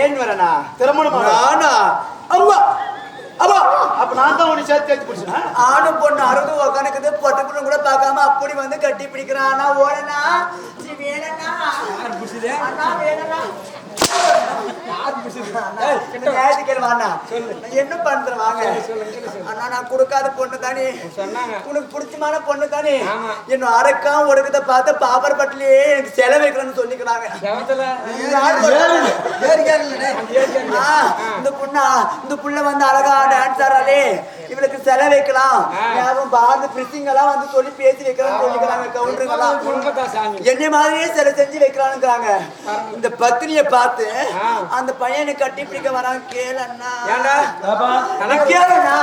ஏன் வரனா? திருமணம்? நானா? அம்மா அம்மா அப்ப நான் தான் உன்னை சேர்த்து பிடிச்சேன்? ஆணு பொண்ணு அறுபது உக்கானுக்குது பொட்டு பொண்ணு கூட பார்க்காம அப்படி வந்து கட்டி பிடிக்கிறான்? ஆனா ஓடனா? சி வேணனா அண்ணா வேணனா என்ன பண்றேன் வாங்க அண்ணா நான் கொடுக்காத பொண்ணு தானே உனக்கு பிடிச்சமான பொண்ணு தானே என்ன அடக்கம் ஒடுக்கத்தை பார்த்து பாப்பர் பட்டிலேயே எனக்கு சொல்லிக்கிறாங்க இந்த பொண்ணா இந்த புள்ள வந்து அழகா டான்ஸ் ஆடுறாளே. இவளுக்கு செலவு வைக்கலாம். யாரும் பாந்து பிரிசிங் எல்லாம் வந்து சொல்லி பேசி வைக்கிறான்னு சொல்லிக்கிறாங்க கவுண்டருங்கெல்லாம். என்னை மாதிரியே சிலை செஞ்சு வைக்கிறானுங்கிறாங்க இந்த பத்தினிய பார்த்து அந்த பையனை கட்டி பிடிக்க வரான் கேளு அண்ணா. ஏன்டா? அண்ணா, கேளுண்ணா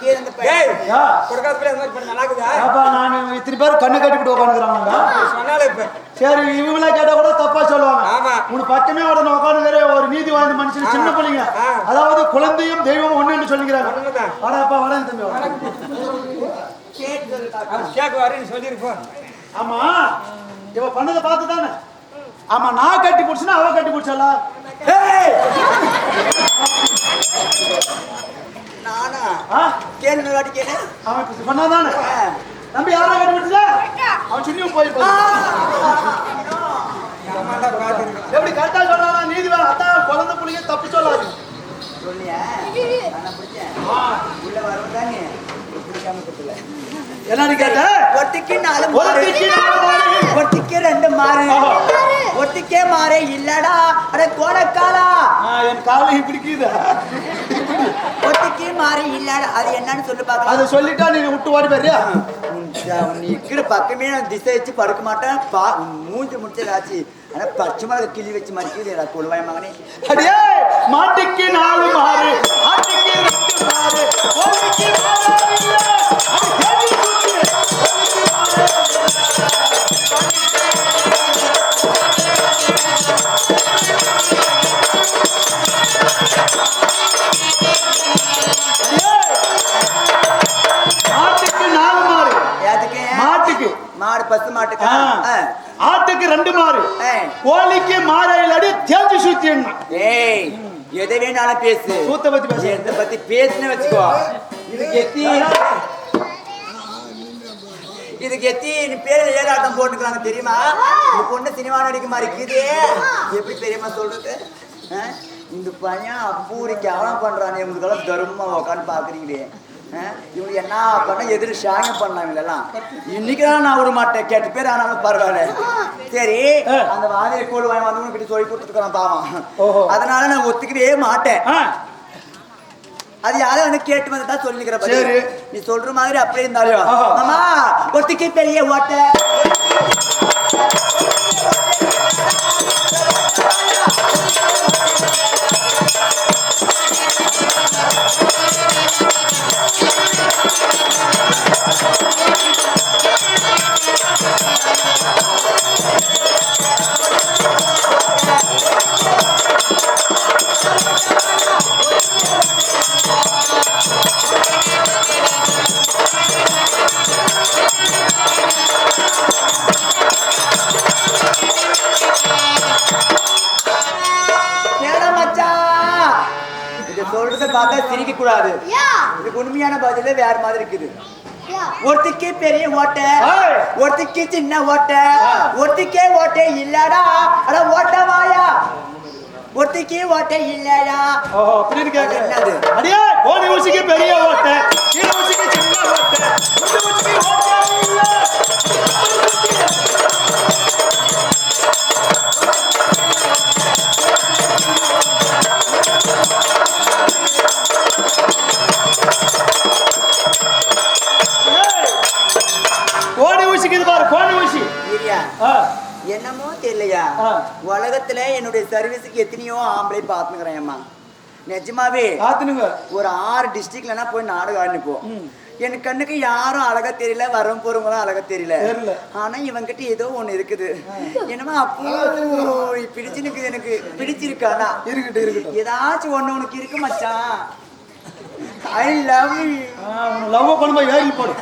அண்ணா, கேளு அந்த பையன் யா, கொடுக்காத அந்த மாதிரி பண்ண அப்பா நான் இத்தனை பேர் கண்ணு கட்டிவிட்டு உட்காந்துக்கிறாங்க சொன்னாலே இப்ப சரி இவங்களே கேட்டா கூட தப்பா சொல்லுவாங்க ஆமா. உனக்கு பக்கமே உடனே உட்காந்துக்கிற ஒரு நீதி வாய்ந்த மனுஷன் சின்ன பிள்ளைங்க. அதாவது குழந்தையும் தெய்வம் ஒண்ணு சொல்லிக்கிறாங்க. வாடாப்பா வாடா தம்பி வாடா. கேட்டு சொல்லு. அது கேட்க வரேன்னு சொல்லியிருப்போம் ஆமா இவ பண்ணதை பார்த்து தானே ஆமா நான் கட்டி பிடிச்சனா அவ கட்டி பிடிச்சாலா ஏய்! நானா? ஆ? கேளு இந்த வாட்டி கேளு. அவன் ஆ. தம்பி யாரா அவன் சுண்ணியும் போய் எப்படி கரெக்டா சொல்றானா? நீதி வேற அதான் குழந்தை புள்ளிங்க தப்பு சொல்லாது என்னன்னு கேட்ட நாலு ஒருத்திக்கு நாலு மாறு. ஒத்திக்கு ரெண்டு மாறு. ஒத்திக்கே மாறு இல்லடா. அட கோடக்காலா ஆ, என் காலையும் பிடிக்குது. ஒத்திக்கு மாறு இல்லடா. அது என்னன்னு சொல்லு அதை பார்க்கலாம் சொல்லிட்டா நீ விட்டு ஓடி போறியா நீ இருக்கிற பக்கமே நான் திசை வச்சு படுக்க மாட்டேன். பா மூஞ்சி முடிச்சதாச்சு. ஆனா பச்சை மிளகா கிளி வச்சு மறிக்குது கொள்வாய் மகனே. அடியே மாட்டுக்கு நாலு மாறு ஆட்டுக்கு ரெண்டு மாறு கோழிக்கு மாறு மாடு பசு மாட்டுக்கு. ஆட்டுக்கு ரெண்டு மாறு. கோழிக்கு மாறையில் அடி தேஞ்சு சுத்தி ஏய் எதை வேணாலும் பேசு. சூத்த பத்தி பேசு. எதை பத்தி பேசுன்னு வச்சுக்கோ. இதுக்கு எத்தி இதுக்கு எத்தி நீ பேர்ல ஏறாட்டம் போட்டுக்கிறாங்க தெரியுமா? இந்த பொண்ணு சினிமா நடிக்க மாதிரி இருக்குது. எப்படி தெரியுமா சொல்றது? இந்த பையன் அப்பூரி கேவலம் பண்றானே. இவங்களுக்கெல்லாம் தர்மமா உட்காந்து பாக்குறீங்களே? இவங்க என்ன பண்ண எதிர ஷாயம் பண்ணலாம் இவங்களெல்லாம் இன்னைக்கு தான் நான் விட மாட்டேன் கெட்ட பேர் ஆனாலும் பரவாயில்ல சரி. அந்த மாதிரி கோல் வாங்கி வந்து கிட்ட சொல்லி கொடுத்துருக்கான் பாவம். அதனால நான் ஒத்துக்கவே மாட்டேன் அது யாரும் வந்து கேட்டு வந்து தான் சொல்லிக்கிற சரி. நீ சொல்ற மாதிரி அப்படியே இருந்தாலும் ஆஹா. மாமா ஒத்திக்கு பெரிய ஓட்ட பெரிய ஓட்டை. ஒருத்திக்கு சின்ன ஓட்டை. ஒருத்திக்கே ஓட்டை இல்லடா. அட ஓட்டவாயா ஒருத்திக்கு ஓட்டை இல்லடா. என்னது? அடியே ஊசிக்கு பெரிய ஓட்டை. சர்வீஸுக்கு எத்தனையோ ஆம்பளை பாத்துக்கிறேன்மா நிஜமாவே பாத்துனுங்க. ஒரு ஆறு டிஸ்ட்ரிக்ட்லனா போய் நாடகம் ஆடிப்போ என் கண்ணுக்கு யாரும் அழகா தெரியல வரும் போறவங்களும் அழகா தெரியல. ஆனா இவங்கிட்ட ஏதோ ஒண்ணு இருக்குது. என்னமோ அப்போ பிடிச்சு நிக்குது எனக்கு. பிடிச்சிருக்கு ஆனா இருக்கட்டும் இருக்கட்டும். ஏதாச்சும் ஒண்ணு உனக்கு இருக்கு மச்சான். ஐ லவ் லவ் பண்ணும்போது ஏறி போடு.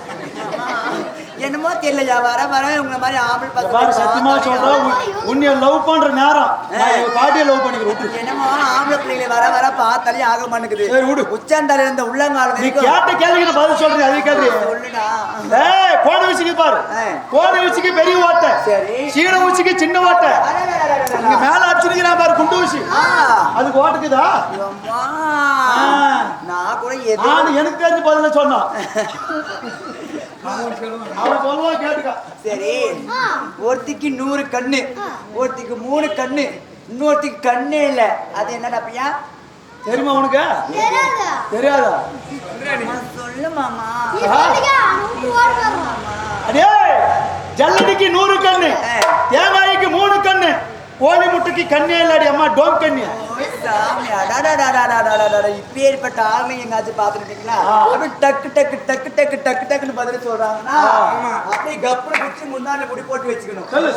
என்னமோ தெரியலையா? வர வர உங்களை மாதிரி ஆம்பளை இந்த பாரு சத்தியமா சொல்றேன் உன்- உன்னைய லவ் பண்ற நேரம். பாட்டியை லவ் பண்ணிக்கிறேன் விட்டு. என்னமோ ஆம்பளை பிள்ளைங்களை வர வர பார்த்தாலே ஆக மாட்டேங்குது. சரி, விடு. உச்சாந்தால இருந்த உள்ளங்கால நீ கேட்ட கேள்விக்கு நான் பதில் சொல்றேன் அதே கேள்வி சொல்லுடா. ஏய் போன ஊசிக்கு பாரு. போன ஊசிக்கு பெரிய ஓட்டை. சரி. சீன ஊசிக்கு சின்ன ஓட்டை. இங்க மேல அடிச்சுக்கிறா பாரு குண்டு ஊசி. அதுக்கு ஓட்டுக்குதா. நான் கூட எது நான் எனக்கு தெரிஞ்ச பதில சொன்னான். சரி. ஒருத்திக்கு நூறு கண்ணு ஒருத்திக்கு மூணு கண்ணு இன்னொருத்திக்கு கண்ணே இல்ல. அது என்னடா பையா? தெரியுமா உனக்கு? தெரியாதா? சொல்லு மாமா. அடே ஜல்லடிக்கு நூறு கண்ணு தேங்காய்க்கு மூணு கண்ணு கோழி முட்டுக்கு கண்ணே இல்லாடி அம்மா டோம் கண்ணியா சாமி அடாடாடாடாடாடாடா இப்பேற்பட்ட ஆளுமை எங்காச்சும் பாத்துருக்கீங்களா அப்படி டக்கு டக்கு டக்கு டக்கு டக்கு டக்குன்னு பதில் சொல்றாங்கன்னா அப்படி கப்புல குச்சி முன்னாடி முடி போட்டு வச்சுக்கணும். சொல்லு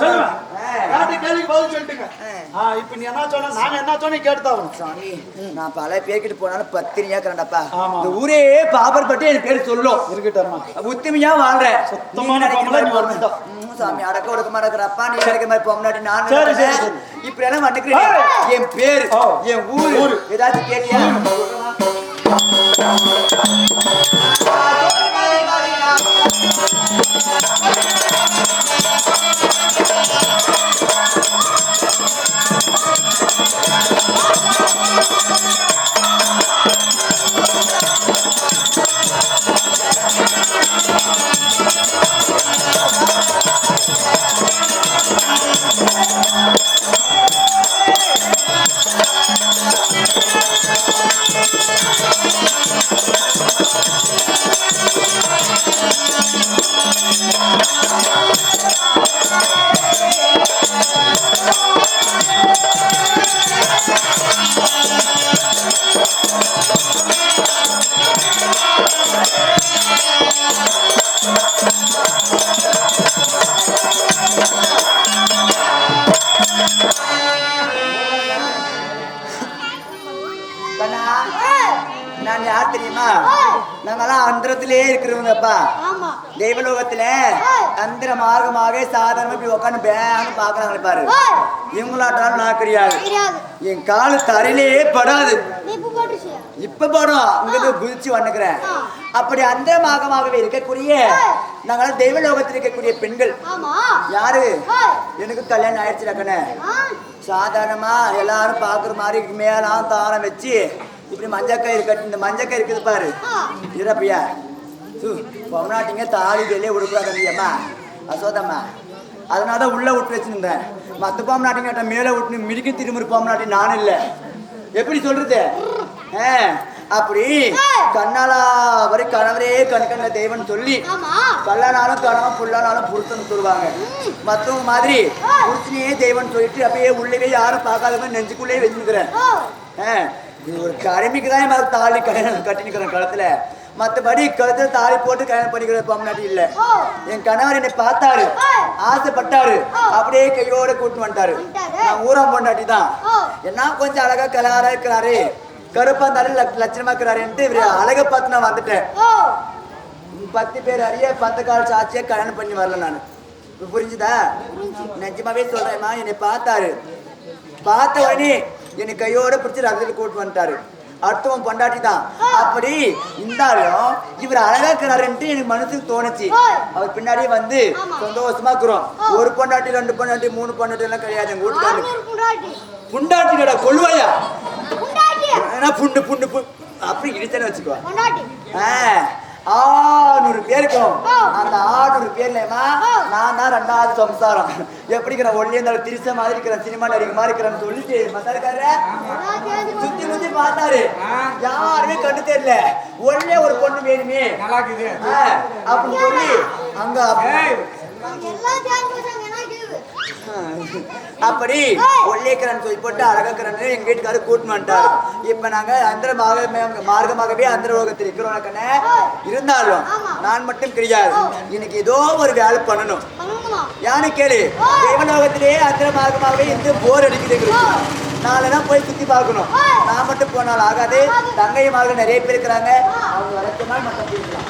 இப்ப நீ என்ன சொன்ன? நாங்க என்ன சொன்ன கேட்டுதான் சாமி நான் பல பேர்கிட்ட போனாலும் பத்தினியா கரண்டப்பா ஊரே பாப்பர் பட்டு என் பேர் சொல்லும். இருக்கட்டும் உத்திமையா வாழ்றேன். சுத்தமான சாமி அடக்க ஒடுக்கமா இருக்கிறப்பா நீ கிடைக்க மாதிரி பொம்னாடி நான் இப்படி எல்லாம் வந்துக்கிறேன் என் பேரு என் ஊரு. ஏதாச்சும் கேட்டியா? மார்க்கமாக சாதாரணமா இப்படி உட்காந்து பேன்னு பாக்குறாங்களே பாரு. இவங்களாட்டாலும் நான் கிடையாது என் காலு தரையிலேயே படாது. இப்ப படம் இங்கிருந்து குதிச்சு வந்துக்கிறேன். அப்படி அந்தரமாகவே இருக்கக்கூடிய நாங்களாம் தெய்வலோகத்தில் இருக்கக்கூடிய பெண்கள். யாரு? எனக்கு கல்யாணம் ஆயிடுச்சு கண்ணே சாதாரணமா எல்லாரும் பாக்குற மாதிரி மேலாம் தாளம் வச்சு இப்படி மஞ்சக்கயிறு கட்டி இந்த மஞ்சக்கயிறு இருக்குது பாரு. இறப்பியா? பொம்னாட்டிங்க தாலி வெளியே விடுக்குறாங்கம்மா அசோதம்மா. அதனால தான் உள்ள விட்டு வச்சுருந்தேன். மற்ற பொம்னாட்டிங்க மேலே விட்டு மிடிக்க திரும்பி பொம்னாட்டி நானும் இல்லை. எப்படி சொல்றது? ஆ, அப்படி கண்ணாலா வரை கணவரே கண்கண்ட தெய்வம் சொல்லி கல்லனாலும் கணவன் புள்ளனாலும் புருஷன் சொல்லுவாங்க. மத்தவங்க மாதிரி புருஷனையே தெய்வம் சொல்லிட்டு அப்படியே உள்ளவே யாரும் பார்க்காதவங்க நெஞ்சுக்குள்ளேயே வச்சுக்கிறேன் இது ஒரு கடமைக்கு தான் தாலி கட்டினுக்கிறேன் கழுத்துல. மற்றபடி கழுத்துல தாலி போட்டு கல்யாணம் பண்ணிக்கிற பொம்னாட்டி இல்ல. என் கணவர் என்னை பார்த்தாரு. ஆசைப்பட்டாரு. அப்படியே கையோட கூட்டு வந்துட்டாரு. நான் ஊரம் பொண்டாட்டி தான். என்ன கொஞ்சம் அழகா கலரா இருக்கிறாரு. கருப்பா இருந்தாலும் லட்ச- லட்சணமா இருக்கிறாருன்ட்டு இவரு அழகை பார்த்து நான் வந்துட்டேன். பத்து பேர் அறிய பத்து கால் சாட்சியா கல்யாணம் பண்ணி வரல நான். புரிஞ்சுதா? நிஜமாவே சொல்றேம்மா என்னை பார்த்தாரு. பார்த்த உடனே என்னை கையோட பிடிச்சி ரகத்தில் கூட்டு வந்துட்டாரு. அடுத்தவன் பொண்டாட்டி தான் அப்படி இருந்தாலும் இவர் அழகா இருக்கிறாருன்ட்டு எனக்கு மனசுக்கு தோணுச்சு. அவர் பின்னாடியே வந்து சந்தோஷமா இருக்கிறோம். ஒரு பொண்டாட்டி ரெண்டு பொண்டாட்டி மூணு பொண்டாட்டி எல்லாம் கிடையாது. எங்க வீட்டுக்காரங்க புண்டாட்டினோட கொள்வாயா புண்டு புண்டு அப்படி இடிச்சேன்னு வச்சுக்கோ. ஆ, ஆறுநூறு பேர் இருக்கும். அந்த ஆறுநூறு பேர்லமா நான் தான் ரெண்டாவது சம்சாரம். எப்படி இருக்கிற ஒல்லிய இருந்தாலும் திருச்ச மாதிரி இருக்கிறேன் சினிமா நடிகை மாதிரி இருக்கிறேன்னு சொல்லிட்டு மசாலக்காரர சுத்தி முத்தி பார்த்தாரு. யாருமே கண்டு தெரியல. ஒல்லிய ஒரு பொண்ணு வேணுமே. நல்லா இருக்குது ஆ, அப்படின்னு சொல்லி அங்க அப்படி- ஒல்லிக்கிறன்னு சொல்லி போட்டு அழகக்கிறன்னு எங்க வீட்டுக்காரு கூட்டின்னு வந்துட்டாரு. இப்ப நாங்க அந்த மார்க்கமாகவே அந்த லோகத்தில் இருக்கிறோம் கண்ணே இருந்தாலும் நான் மட்டும் கிடையாது இன்னைக்கு ஏதோ ஒரு வேலை பண்ணணும். யானை கேளு. தேவலோகத்திலே அந்த மார்க்கமாகவே இருந்து போர் அடிக்குது நாளை தான் போய் சுத்தி பார்க்கணும். நான் மட்டும் போனால் ஆகாது. தங்கையுமாக நிறைய பேர் இருக்கிறாங்க. அவங்க வரைக்கும் மட்டும்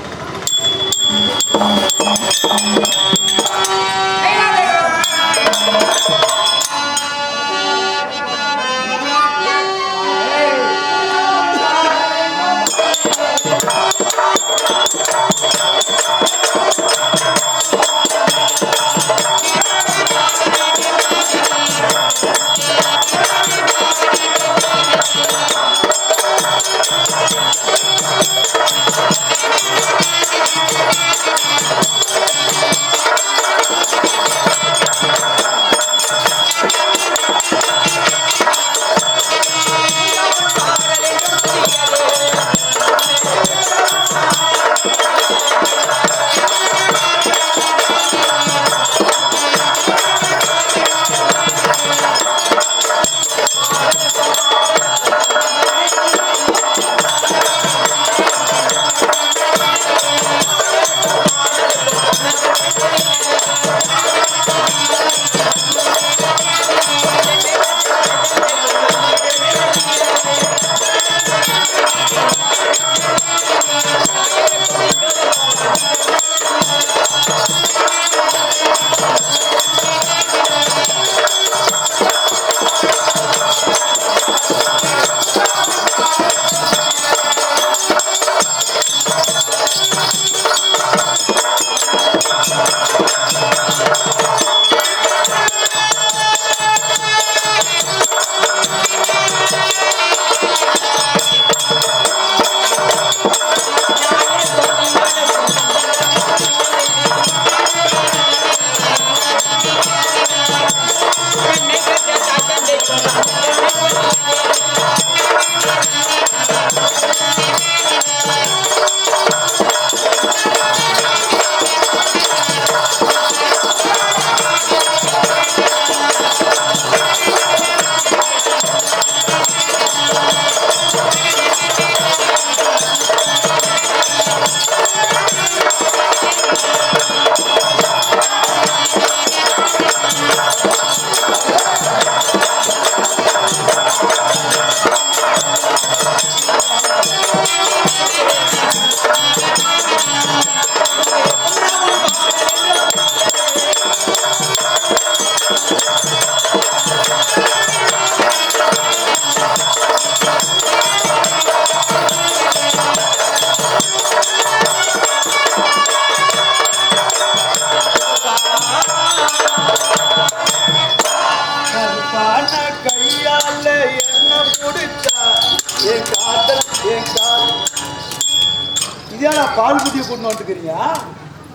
வந்துக்கிறீங்க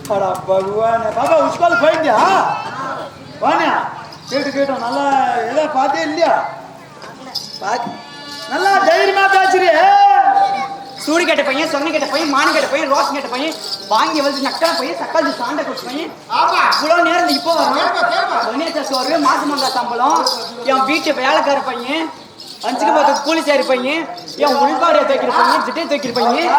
அடா பகவான. பாப்பா உஸ்கால் போயிருந்தியா வாணியா கேட்டு கேட்டோம் நல்லா எதாவது பார்த்தே இல்லையா? பாத்து நல்லா தைரியமா பேசுறியே சூடி கட்ட பையன் சொன்ன கட்ட பையன் மானி கட்ட பையன் ரோஷன் கட்ட பையன் வாங்கி வந்து நக்கல பையன் தக்காளி சாண்ட கொடுத்த பையன். இவ்வளவு நேரம் இப்போ வரும் மணியத்த சோறு மாசம் வந்தா சம்பளம் என் வீட்டு வேலைக்கார பையன் அஞ்சுக்கு கூலி சேரு பையன் என் உள்பாடியை தைக்கிற பையன் திட்டை தைக்கிற பையன்.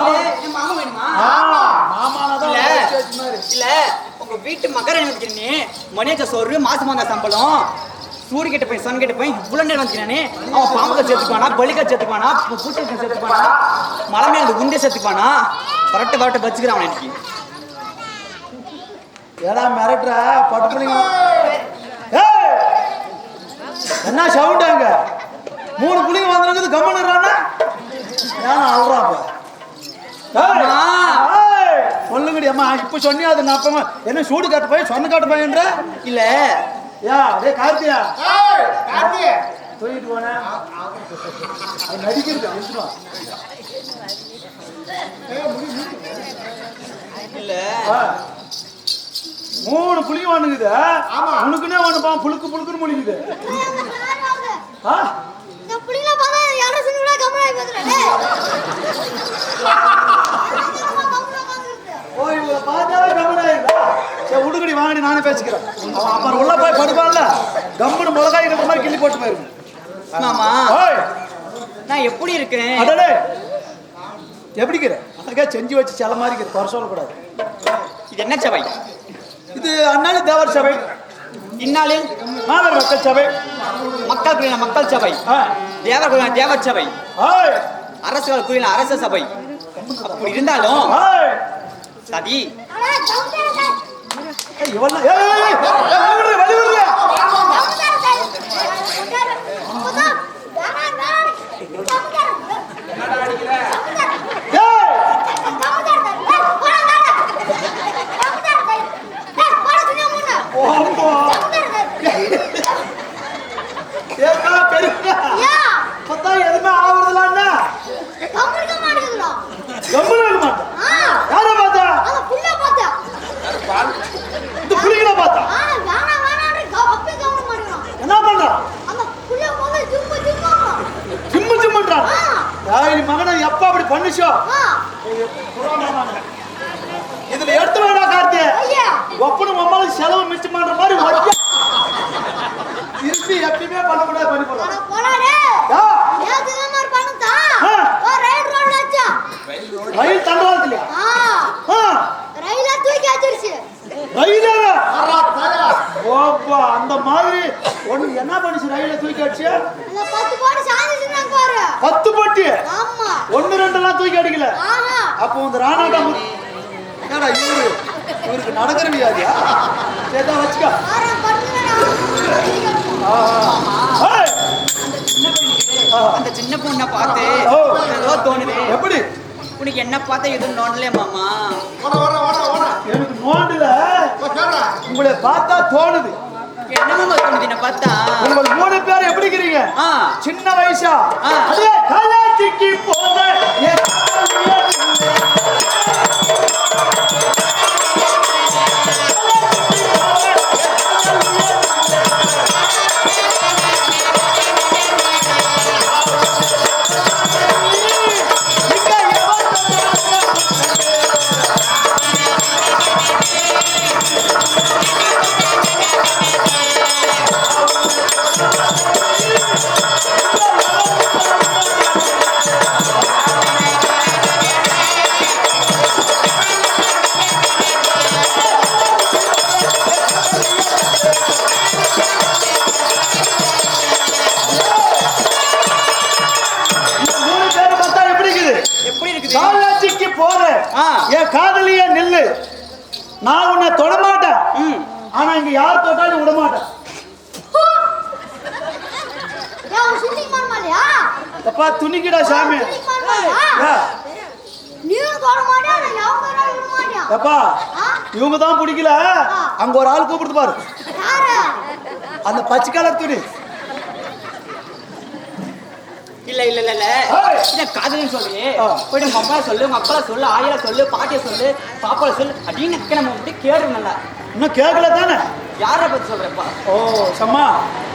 இல்ல, என் மாமா வேணுமா? இல்ல இல்ல உங்க வீட்டு மகர வந்துக்கிறனே மணியத்த சோறு மாசம் வந்தா சம்பளம். சூடி கட்ட பையன் சன் கட்ட பையன் இவ்வளவு நேரம் அவன் பாம்புக்க சேர்த்துப்பானா பலிக்க சேர்த்துப்பானா பூச்சை சேர்த்துப்பானா மலை மேல உண்டை சேர்த்துப்பானா கரெக்ட் கரெக்ட் வச்சுக்கிறான் அவன் எனக்கு ஏடா மிரட்டுற பட்டு பிள்ளைங்க! என்ன சவுண்ட் அங்க? மூணு புள்ளிங்க வந்துருக்குது கம்மனுறானா ஏன் அழுறாப்ப? அம்மா. சொல்லுங்கடி அம்மா இப்ப சொன்னியா அது நான் என்ன சூடு காட்டு போய் சொன்ன காட்டு போயன்ற? இல்ல. யா டே கார்த்தியா. தூக்கிட்டு போனேன் அது நடிக்கிறது ஆ. மூணு புளியும் வாணுங்குது உனக்குன்னே ஒண்ணுப்பா புழுக்கு புழுக்குன்னு முழிக்குது ஆ. இந்த புள்ளிங்கள பார்த்தா யாரோ ஓ சரி உடுக்கடி வாங்கடி நானே பேசிக்கிறேன். அப்புறம் உள்ள போய் படுப்பான்ல கம்முன்னு மிளகாய் இருக்கிற மாதிரி கிள்ளி போட்டு போயிருக்கும் மாமா. நான் எப்படி இருக்கிறேன்? அடடே. எப்படிக்கிற? அழகா செஞ்சு வச்சு சில மாதிரி இருக்குது குறை சொல்லக்கூடாது. இது என்ன சபை? இது அண்ணாளி தேவர் சபை. இந்நாளில் மாதர் மக்கள் சபை. மக்கள் கூறின மக்கள் சபை. ஆ. தேவர் கூறின தேவர் சபை. அரசுகள் கூறின அரச சபை. அப்படி இருந்தாலும் சதி. அடா கவுண்டர் சார் ஏய், இவன்லாம் ஏய், ஏய், ஏய், ஏய், வெளி விடுங்க, வெளி விடுங்க. கவுண்டர் சார் கவுண்டர் போதா வேணாம் வேணாம் கவுண்டர் ஏய், கவுண்டர் சார் போடா வேணாம் கவுண்டர் சார் ஏய் போடா சும்மா முன்ன ஓம்போ. கவுண்டர் சார் ஏக்கா, பெரியக்கா. யா பார்த்தா எதுவுமே ஆவறதில்ல அண்ணா. கவுண்டர் மாட்டேங்குதுடா கம்முனு இருக்க மாட்டேன். ஆ யாரை பார்த்தா? அந்த புள்ள பார்த்தா இந்த புலிகளை பார்த்தா. ஆ வேணாம் வேணாம் அப்பே கவுண்டர் மாட்டேங்கிறான் என்ன பண்றான்? அந்த புள்ள முதல்ல ஜும்மு ஜும்மா ஜிம்மு ஜிம்முன்றான். ஆ ஏய், நீ மகனை ஆ இதுல எடுத்து வேணா கார்த்தி. ஐயா. ஒப்பனும் அம்மாவும் செலவு மிச்சம் பண்ற மாதிரி. திருப்பி எப்பயுமே பண்ணக்கூடாது பண்ணி ரைட் ரோட்ல வச்சா ரயில் ஆ, ரயில தூக்கி வச்சிருச்சு. ஓப்பா, அந்த மாதிரி ஒண்ணு என்ன பண்ணுச்சு ரயில தூக்கி அடிச்சு பத்து போட்டு சாஞ்சிச்சுன்னு பாரு. பத்து பட்டி? ஆமா. ஒண்ணு ரெண்டு எல்லாம் தூக்கி அடிக்கல. அப்போ இந்த ராணாட்டா மு- என்னடா இவரு? இவருக்கு நடக்கிற வியாதியா? சேதா வச்சுக்கோ. அந்த சின்ன பொண்ணை பார்த்து ஓ. ஏதோ தோணுது. எப்படி? உனக்கு என்ன பார்த்தா எதுவும் நோண்டலே மாமா? எனக்கு நோண்டுல. உங்களை பார்த்தா தோணுது. என்ன மாமா தோணுது என்ன பார்த்தா? உங்கள் மூணு பேர் எப்படி இருக்கிறீங்க சின்ன வயசா. அதே கலாச்சிக்கு போன காதலிய நில்லு. நான் உன்னை தொட மாட்டேன் ம். ஆனா இங்க யார் தொட்டாலும் விட மாட்டேன் ஏன் ஒரு சிட்டிங் மாட்டலையா அப்பா துணிக்கிடா சாமி. ஆ? இவங்க தான் பிடிக்கல. அங்க ஒரு ஆள் கூப்பிடுது பாரு. அந்த பச்சை கலர் துணி. இல்ல இல்ல இல்ல இல்ல. காதலின்னு சொல்லி. போயிட்டு உங்க அம்மா சொல்லு உங்க அப்பா சொல்லு ஆயில சொல்லு பாட்டிய சொல்லு பாப்பால சொல்லு அப்படின்னு நம்ம விட்டு கேடு நல்லா. இன்னும் கேட்கல தானே? யார பத்தி சொல்றப்பா? ஓ சம்மா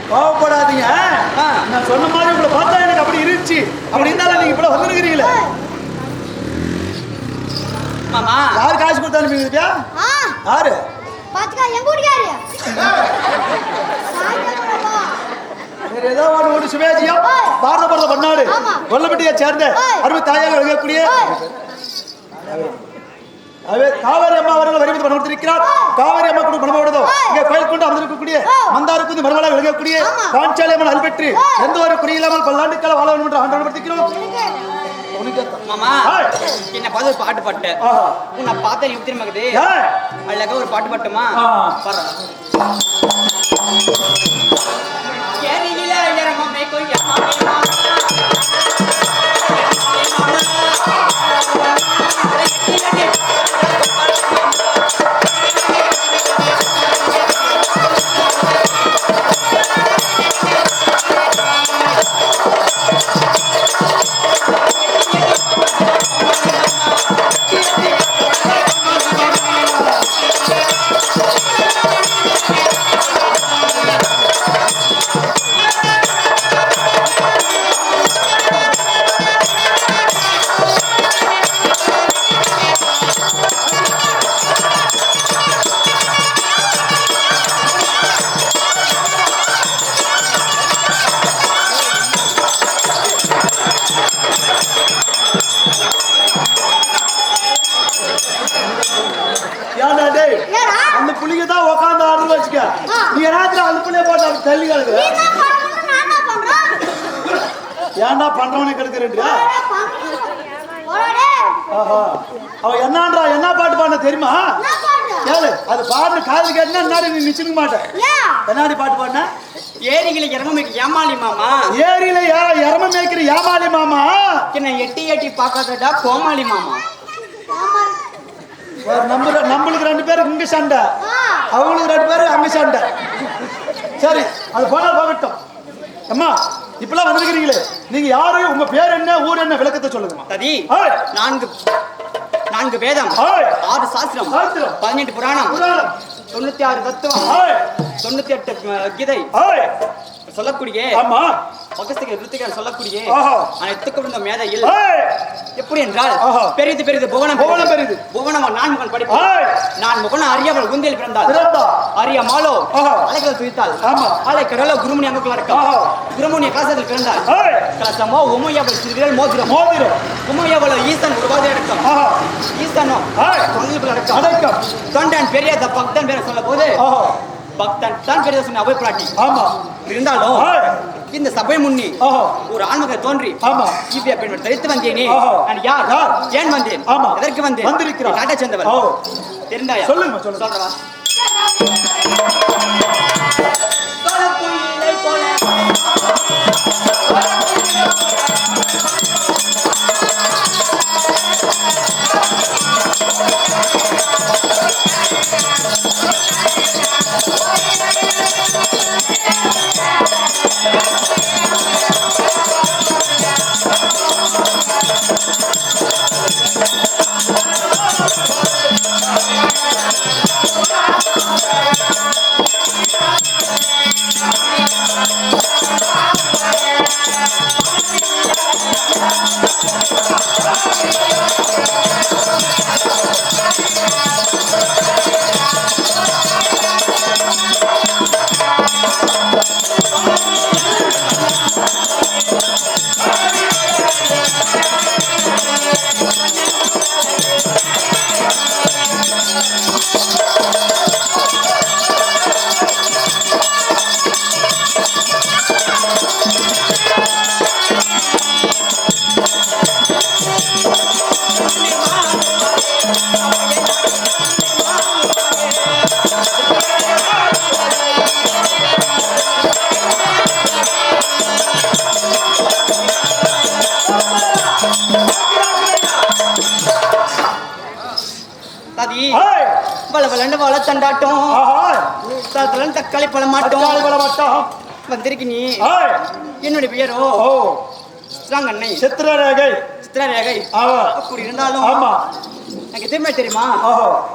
கோவப்படாதீங்க. நான் சொன்ன மாதிரி உங்களை பார்த்தா எனக்கு அப்படி இருந்துச்சு. அப்படி இருந்தாலும் நீங்க இப்படி வந்துருக்கிறீங்களே. மாமா. யார் காசு கொடுத்து அனுப்பிங்க ஆ. யாரு? பாத்துக்கா எங்க வீட்டுக்காரு சாயந்தரமா வேற ஒரு சுவேஜியம் ஏய். பாரத ஆமா. கொல்லப்பட்டியை சேர்ந்த. அருமை தாயாக விளங்கக்கூடிய காவேரி அம்மா அவர்கள் வரிவித்து பணம் கொடுத்திருக்கிறார் காவேரி அம்மா கூட பணம் விடுதோ. இங்கே கோயில் கொண்டு அமர்ந்திருக்கக்கூடிய. மந்தாருக்கு விளங்கக்கூடிய ஆமா. பாஞ்சாலி அம்மன் அல்பெற்று. எந்த ஒரு குறியில்லாமல் பல்லாண்டுக்கால வாழ வேண்டும் என்று படுத்திக்கிறோம் மாமா. என்ன பார்த்து பாட்டு பாட்டு. உன்னை பார்த்தா நீ ஏய். அழகா ஒரு பாட்டு பாட்டுமா. பாரு ஏன்டா பண்றவனே. ஆஹா. அவ என்னன்றா? என்ன பாட்டு பாடின தெரியுமா? என்ன? கேளு. அது பாடுற காது கேட்டுனா என்னாடி நீ நிச்சிருக்க மாட்டேன்? என்னாடி பாட்டு பாடின? ஏரிகளை இறமமைக்கு ஏமாளி மாமா. ஏரியில எரம மேய்க்கிற ஏமாளி மாமா? என்ன எட்டி எட்டி பார்க்காதடா கோமாளி மாமா. நம்ம நம்மளுக்கு ரெண்டு பேருக்கு இங்க சண்டை. அவங்களுக்கு ரெண்டு பேரும் அங்க சண்டை. சரி அது போனா போகட்டும். அம்மா இப்பெல்லாம் வந்திருக்கிறீங்களே நீங்க யாரு உங்க பேர் என்ன ஊர் என்ன விளக்கத்தை ததி ஏய். நான்கு நான்கு வேதம். ஆறு சாஸ்திரம். பதினெட்டு புராணம். தொண்ணூத்தி ஆறு தத்துவம். தொண்ணூத்தி எட்டு கீதை. சொல்லக்கூடிய ஆமா பகஸ்திக ருத்திகள் சொல்லக்கூடிய. அனைத்துக்கும் இந்த மேதையில். எப்படி என்றால். பெரிது பெரிது புவனம் புவனம் பெரிது. புவனம் நான் முகன் படிப்பார் ஏய். நான் முகன் அறியவள் குந்தில் பிறந்தாள் பிறந்தா. அரிய மாலோ. அலைகள் துய்த்தாள் ஆமா. அலை கடலோ குருமணி அங்குக்குள்ள இருக்கா ஆஹா. குருமணிய கலசத்தில் பிறந்தாள். கலசமோ உமையவள் சிறுவிரல் மோதிரம் மோதிரம் உமையவளோ ஈசன் உருவாத அடக்கம் ஆஹா. ஈசனோ அடக்கம் அடக்கம் தொண்டன் பெரிய பக்தன் பேரை சொல்ல போது. பக்தன் தான் பெரிய சொன்ன அவை பிராட்டி ஆமா இருந்தாலும். இந்த சபை முன்னி. ஒரு ஆண்மகன் தோன்றி ஆமா. இவ்விய பெண் தரித்து வந்தேனே. நான் யார்? ஏன் வந்தேன் ஆமா. எதற்கு வந்தேன் வந்திருக்கிறார். நாட்டை சேர்ந்தவர். தெரிந்தாயா சொல்லுங்க, சொல்லுங்க. தலத்தலன் தக்காளி பழம் மாட்டோம். பழம் மாட்டோம். வந்திருக்கு நீ. என்னுடைய பெயரோ சித்ராங்கண்ணை சித்திரரேகை சித்திரரேகை ஆமா. அப்படி இருந்தாலும் ஆமா. எனக்கு எதுவுமே தெரியுமா? ஓஹோ.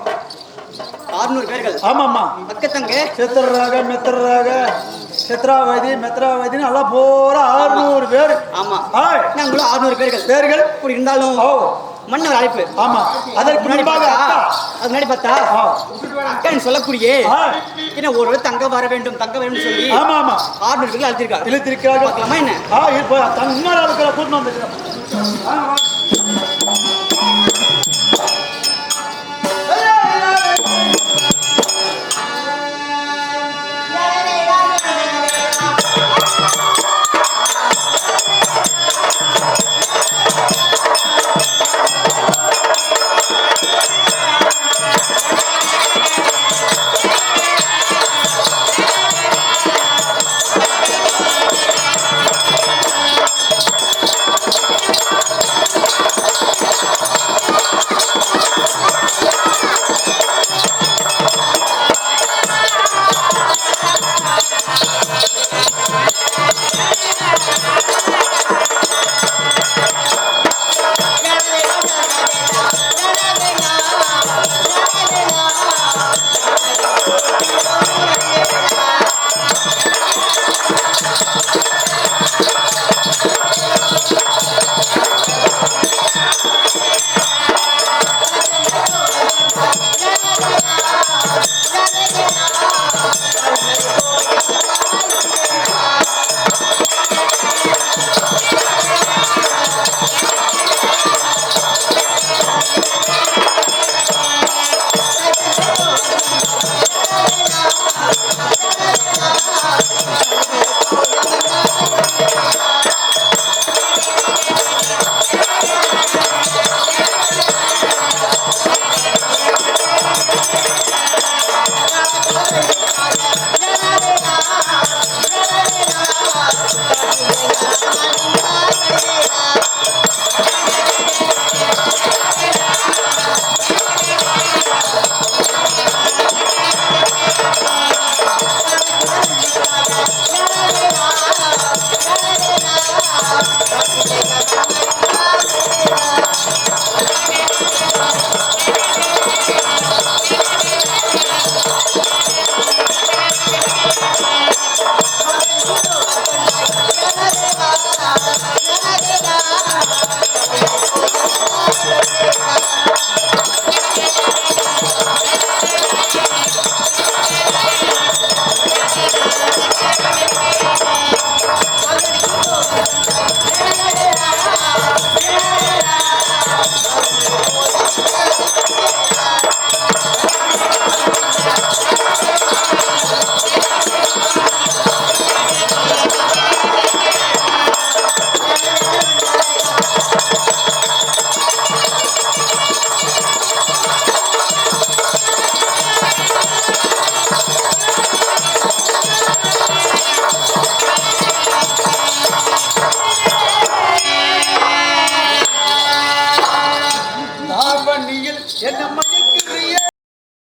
ஆறுநூறு பேர்கள். ஆமாம்மா. பக்கத்தங்க. சித்திரராக மித்திரராக சித்ராவதி மெத்ராவதினு எல்லாம் பூரா ஆறுநூறு பேர். ஆமா. நாங்களும் ஆறுநூறு பேர்கள். பேர்கள். இப்படி இருந்தாலும் ஓ. மன்னர் அழைப்பு. ஆமா. அதற்கு முன்பாக அது முன்னாடி பார்த்தா. அக்கா சொல்ல ஆ. என்ன ஒரு தங்க வர வேண்டும் தங்க வேண்டும் சொல்லி ஆமா ஆமா. ஆறுநூறு பேர்கள் அழைத்திருக்காரு இழுத்திருக்கிறார்கள். பார்க்கலாமா என்ன? ஆ இப்போ தங்க இருக்கிற கூட்டம் வந்துருக்கிறோம்.